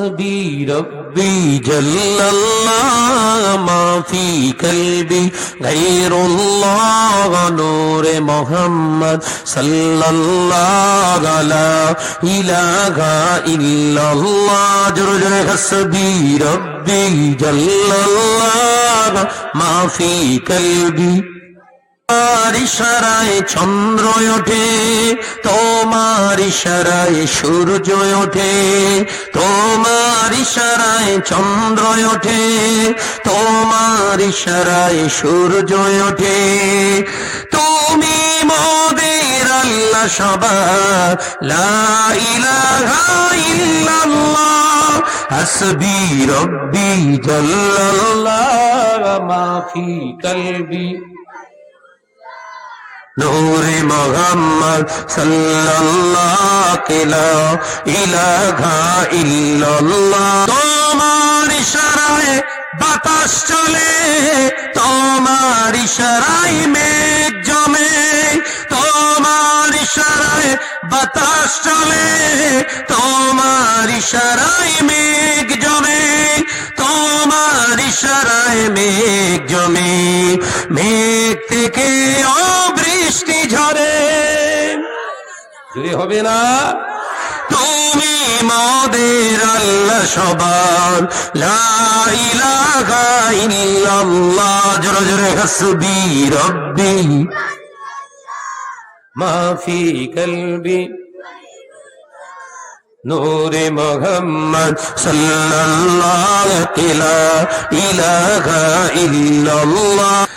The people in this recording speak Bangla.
حسبي ربي جل الله ما في قلبي غير الله نور محمد صلى الله على إله إلا الله جر جر حسبي ربي جل الله ما في قلبي তোমার ইশারায় চন্দ্র ওঠে, তোমার ইশারায় সূর্য ওঠে, তোমার ইশারায় চন্দ্র ওঠে, তোমার ইশারায় সূর্য ওঠে। তুমি মোদের আল্লাহ সবার, লা ইলাহা ইল্লাল্লাহ। হাসবি রব্বি জাল্লাল্লাহ, মা কলবি। নূর মোহাম্মদ সাল্লাল্লাহু লা ইলাহা ইল্লাল্লাহ তোমার ইশারায় বাতাস চলে, তোমার ইশারায় মেঘ জমে, তোমার ইশারায় বাতাস চলে, তোমার ইশারায় মেঘ জমে, তোমার ইশারায় মেঘ জমে। মেঘ থেকে অবৃষ্টি ঝরে। যদি হবে না? তুমি মোদের আল্লাহ সবার। ইল্লাল্লাহ। জোরে জোরে হাসবি রব্বি। মা ফি কলবি। নূর মোহাম্মদ সাল্লাল্লাহু লা ইলাহা ইল্লাল্লাহ।